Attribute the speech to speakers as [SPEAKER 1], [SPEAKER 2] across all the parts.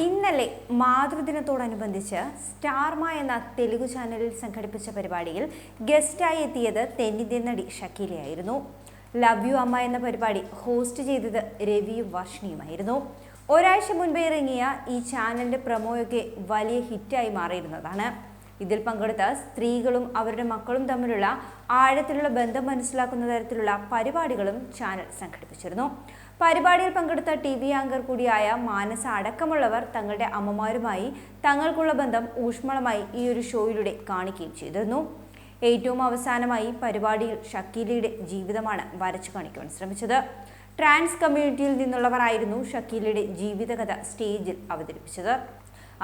[SPEAKER 1] ഇന്നലെ മാതൃദിനത്തോടനുബന്ധിച്ച് സ്റ്റാർമ എന്ന തെലുഗു ചാനലിൽ സംഘടിപ്പിച്ച പരിപാടിയിൽ ഗസ്റ്റായി എത്തിയത് തെന്നിന്ത്യൻ നടി ഷക്കീലയായിരുന്നു. ലവ് യു അമ്മ എന്ന പരിപാടി ഹോസ്റ്റ് ചെയ്തത് രവിയും വർഷിണിയുമായിരുന്നു. ഒരാഴ്ച മുൻപേ ഇറങ്ങിയ ഈ ചാനലിന്റെ പ്രൊമോയൊക്കെ വലിയ ഹിറ്റായി മാറിയിരുന്നതാണ്. ഇതിൽ പങ്കെടുത്ത സ്ത്രീകളും അവരുടെ മക്കളും തമ്മിലുള്ള ആഴത്തിലുള്ള ബന്ധം മനസ്സിലാക്കുന്ന തരത്തിലുള്ള പരിപാടികളും ചാനൽ സംഘടിപ്പിച്ചിരുന്നു. പരിപാടിയിൽ പങ്കെടുത്ത ടി വി ആങ്കർ കൂടിയായ മാനസ അടക്കമുള്ളവർ തങ്ങളുടെ അമ്മമാരുമായി തങ്ങൾക്കുള്ള ബന്ധം ഊഷ്മളമായി ഈ ഒരു ഷോയിലൂടെ കാണിക്കുകയും ചെയ്തിരുന്നു. ഏറ്റവും അവസാനമായി പരിപാടിയിൽ ഷക്കീലയുടെ ജീവിതമാണ് വരച്ചു കാണിക്കുവാൻ ശ്രമിച്ചത്. ട്രാൻസ് കമ്മ്യൂണിറ്റിയിൽ നിന്നുള്ളവരായിരുന്നു ഷക്കീലയുടെ ജീവിതകഥ സ്റ്റേജിൽ അവതരിപ്പിച്ചത്.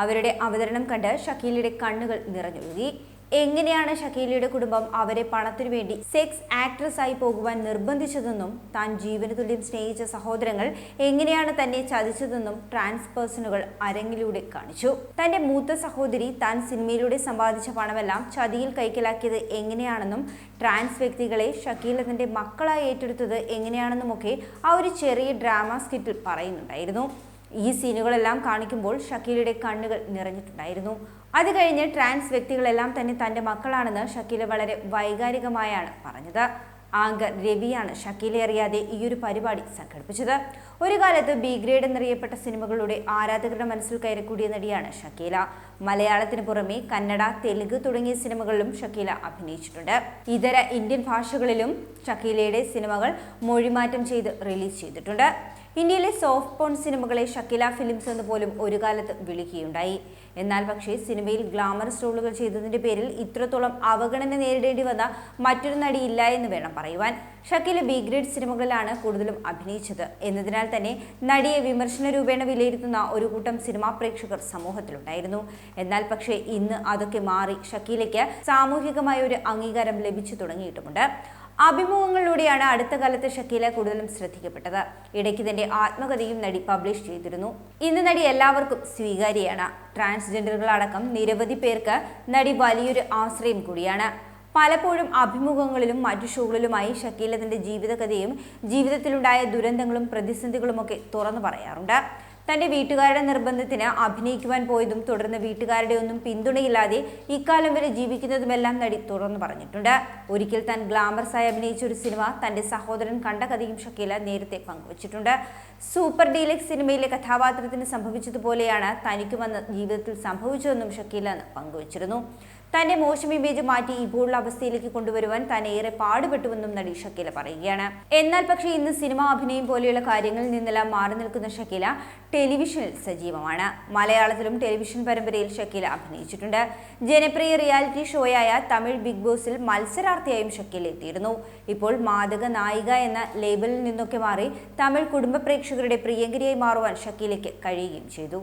[SPEAKER 1] അവരുടെ അവതരണം കണ്ട് ഷക്കീലയുടെ കണ്ണുകൾ നിറഞ്ഞൊഴുകി എങ്ങനെയാണ് ഷക്കീലയുടെ കുടുംബം അവരെ പണത്തിനു വേണ്ടി സെക്സ് ആക്ട്രസ് ആയി പോകുവാൻ നിർബന്ധിച്ചതെന്നും താൻ ജീവന തുല്യം സ്നേഹിച്ച സഹോദരങ്ങൾ എങ്ങനെയാണ് തന്നെ ചതിച്ചതെന്നും ട്രാൻസ് പേഴ്സണുകൾ അരങ്ങിലൂടെ കാണിച്ചു. തന്റെ മൂത്ത സഹോദരി താൻ സിനിമയിലൂടെ സമ്പാദിച്ച പണമെല്ലാം ചതിയിൽ കൈക്കലാക്കിയത് എങ്ങനെയാണെന്നും ട്രാൻസ് വ്യക്തികളെ ഷക്കീല തന്റെ മക്കളായി ഏറ്റെടുത്തത് എങ്ങനെയാണെന്നുമൊക്കെ ആ ഒരു ചെറിയ ഡ്രാമ സ്കിറ്റിൽ പറയുന്നുണ്ടായിരുന്നു. ഈ സീനുകളെല്ലാം കാണിക്കുമ്പോൾ ഷക്കീലയുടെ കണ്ണുകൾ നിറഞ്ഞിട്ടുണ്ടായിരുന്നു. അത് കഴിഞ്ഞ് ട്രാൻസ് വ്യക്തികളെല്ലാം തന്നെ തന്റെ മക്കളാണെന്ന് ഷക്കീല വളരെ വൈകാരികമായാണ് പറഞ്ഞത്. ആങ്കർ രവിയാണ് ഷക്കീലെ അറിയാതെ ഈ ഒരു പരിപാടി സംഘടിപ്പിച്ചത്. ഒരു കാലത്ത് ബി ഗ്രേഡ് എന്നറിയപ്പെട്ട സിനിമകളുടെ ആരാധകരുടെ മനസ്സിൽ കയറിക്കൂടിയ നടിയാണ് ഷക്കീല. മലയാളത്തിന് പുറമെ കന്നഡ തെലുങ്ക് തുടങ്ങിയ സിനിമകളിലും ഷക്കീല അഭിനയിച്ചിട്ടുണ്ട്. ഇതര ഇന്ത്യൻ ഭാഷകളിലും ഷക്കീലയുടെ സിനിമകൾ മൊഴിമാറ്റം ചെയ്ത് റിലീസ് ചെയ്തിട്ടുണ്ട്. ഇന്ത്യയിലെ സോഫ്റ്റ് പോൺ സിനിമകളെ ഷക്കില ഫിലിംസ് എന്ന് പോലും ഒരു കാലത്ത് വിളിക്കുകയുണ്ടായി. എന്നാൽ പക്ഷേ സിനിമയിൽ ഗ്ലാമറസ് റോളുകൾ ചെയ്തതിന്റെ പേരിൽ ഇത്രത്തോളം അവഗണന നേരിടേണ്ടി വന്ന മറ്റൊരു നടി ഇല്ല എന്ന് വേണം പറയുവാൻ. ഷക്കില ബി ഗ്രേഡ് സിനിമകളിലാണ് കൂടുതലും അഭിനയിച്ചത്. എന്നതിനാൽ തന്നെ നടിയെ വിമർശന രൂപേണ വിലയിരുത്തുന്ന ഒരു കൂട്ടം സിനിമാ പ്രേക്ഷകർ സമൂഹത്തിലുണ്ടായിരുന്നു. എന്നാൽ പക്ഷേ ഇന്ന് അതൊക്കെ മാറി ഷക്കീലയ്ക്ക് സാമൂഹികമായ ഒരു അംഗീകാരം ലഭിച്ചു തുടങ്ങിയിട്ടുമുണ്ട്. അഭിമുഖങ്ങളിലൂടെയാണ് അടുത്ത കാലത്ത് ഷക്കീല കൂടുതലും ശ്രദ്ധിക്കപ്പെട്ടത്. ഇടയ്ക്ക് തന്റെ ആത്മകഥയും നടി പബ്ലിഷ് ചെയ്തിരുന്നു. ഇന്ന് നടി എല്ലാവർക്കും സ്വീകാര്യയാണ്. ട്രാൻസ്ജെൻഡറുകളടക്കം നിരവധി പേർക്ക് നടി വലിയൊരു ആശ്രയം കൂടിയാണ്. പലപ്പോഴും അഭിമുഖങ്ങളിലും മറ്റു ഷോകളിലുമായി ഷക്കീല തന്റെ ജീവിതകഥയും ജീവിതത്തിലുണ്ടായ ദുരന്തങ്ങളും പ്രതിസന്ധികളുമൊക്കെ തുറന്നു പറയാറുണ്ട്. തന്റെ വീട്ടുകാരുടെ നിർബന്ധത്തിന് അഭിനയിക്കുവാൻ പോയതും തുടർന്ന് വീട്ടുകാരുടെ ഒന്നും പിന്തുണയില്ലാതെ ഇക്കാലം വരെ ജീവിക്കുന്നതുമെല്ലാം നടി തുറന്നു പറഞ്ഞിട്ടുണ്ട്. ഒരിക്കൽ താൻ ഗ്ലാമറസായി അഭിനയിച്ച ഒരു സിനിമ തന്റെ സഹോദരൻ കണ്ട കഥയും ഷക്കീല നേരത്തെ പങ്കുവച്ചിട്ടുണ്ട്. സൂപ്പർ ഡീലക്സ് സിനിമയിലെ കഥാപാത്രത്തിന് സംഭവിച്ചതുപോലെയാണ് തനിക്ക് വന്ന് ജീവിതത്തിൽ സംഭവിച്ചതെന്നും ഷക്കീല പങ്കുവച്ചിരുന്നു. തന്റെ മോശം ഇമേജ് മാറ്റി ഇപ്പോഴുള്ള അവസ്ഥയിലേക്ക് കൊണ്ടുവരുവാൻ താൻ ഏറെ പാടുപെട്ടുവെന്നും നടി ഷക്കീല പറയുകയാണ്. എന്നാൽ പക്ഷേ ഇന്ന് സിനിമ അഭിനയം പോലെയുള്ള കാര്യങ്ങളിൽ നിന്നെല്ലാം മാറി നിൽക്കുന്ന ഷക്കീല ടെലിവിഷനിൽ സജീവമാണ്. മലയാളത്തിലും ടെലിവിഷൻ പരമ്പരയിൽ ഷക്കീല അഭിനയിച്ചിട്ടുണ്ട്. ജനപ്രിയ റിയാലിറ്റി ഷോയായ തമിഴ് ബിഗ് ബോസിൽ മത്സരാർത്ഥിയായും ഷക്കീല എത്തിയിരുന്നു. ഇപ്പോൾ മാതക നായിക എന്ന ലേബലിൽ നിന്നൊക്കെ മാറി തമിഴ് കുടുംബ പ്രേക്ഷകരുടെ പ്രിയങ്കരിയായി മാറുവാൻ ഷക്കീലയ്ക്ക് കഴിയുകയും ചെയ്തു.